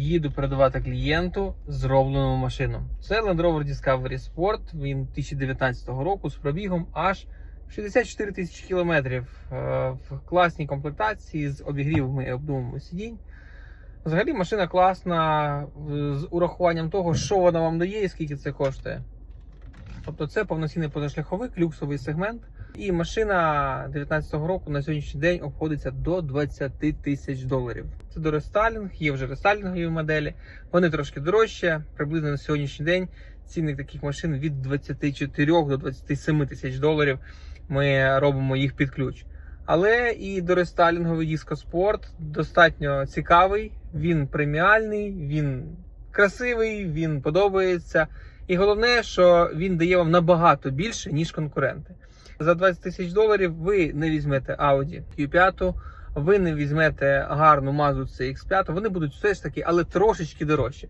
їду передавати клієнту зроблену машину. Це Land Rover Discovery Sport. Він 2019 року з пробігом аж 64 тисячі кілометрів е, в класній комплектації з обігрівами і обдумами сидінь. Взагалі машина класна з урахуванням того, що вона вам дає і скільки це коштує. Тобто це повноцінний позашляховик, люксовий сегмент. І машина 19-го року на сьогоднішній день обходиться до 20 тисяч доларів. Це до рестайлінг, є вже рестайлінгові моделі. Вони трошки дорожче. Приблизно на сьогоднішній день цінник таких машин від 24 до 27 тисяч доларів. Ми робимо їх під ключ. Але і до рестайлінговий Disco достатньо цікавий, він преміальний, він красивий, він подобається. І головне, що він дає вам набагато більше, ніж конкуренти. За 20 тисяч доларів ви не візьмете Audi Q5, ви не візьмете гарну Mazda CX5, вони будуть все ж таки, але трошечки дорожчі.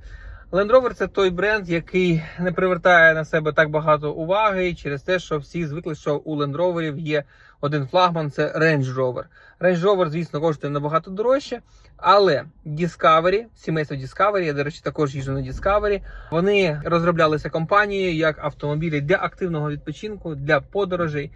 Land Rover це той бренд, який не привертає на себе так багато уваги через те, що всі звикли, що у Land Rover є один флагман це Range Rover. Range Rover, звісно, коштує набагато дорожче, але Discovery, сімейство Discovery, я, до речі, також їжджу на Discovery, вони розроблялися компанією як автомобілі для активного відпочинку, для подорожей.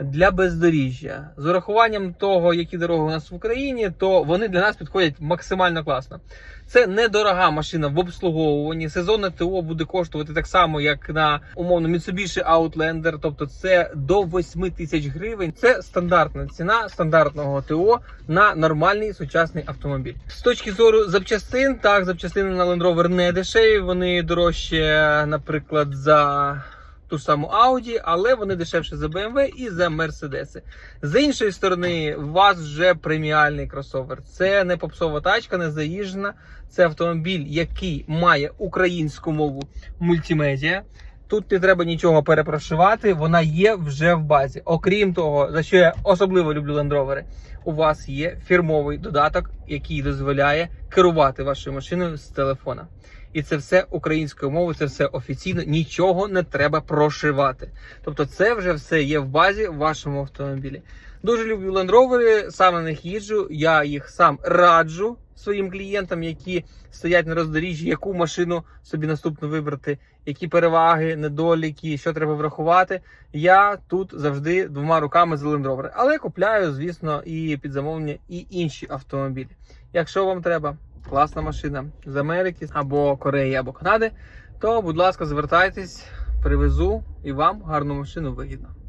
Для бездоріжжя з урахуванням того, які дороги у нас в Україні, то вони для нас підходять максимально класно. Це недорога машина в обслуговуванні. Сезонне ТО буде коштувати так само, як на умовно Mitsubishi Outlander, тобто це до 8 тисяч гривень. Це стандартна ціна стандартного ТО на нормальний сучасний автомобіль. З точки зору запчастин, так запчастини на Land Rover не дешеві. Вони дорожче, наприклад, за. Ту саму Audi, але вони дешевше за BMW і за Mercedes. З іншої сторони, у вас вже преміальний кросовер. Це не попсова тачка, не заїжджена. Це автомобіль, який має українську мову мультимедіа. Тут не треба нічого перепрошивати, вона є вже в базі. Окрім того, за що я особливо люблю Land Rover, у вас є фірмовий додаток, який дозволяє керувати вашою машиною з телефона. І це все українською мовою, це все офіційно, нічого не треба прошивати. Тобто, це вже все є в базі в вашому автомобілі. Дуже люблю Land Rover, сам на них їжджу. Я їх сам раджу своїм клієнтам, які стоять на роздоріжжі, яку машину собі наступно вибрати, які переваги, недоліки, що треба врахувати. Я тут завжди двома руками за Land Rover. Але купляю, звісно, і під замовлення, і інші автомобілі. Якщо вам треба класна машина з Америки або Кореї, або Канади, то, будь ласка, звертайтесь, привезу і вам гарну машину вигідно.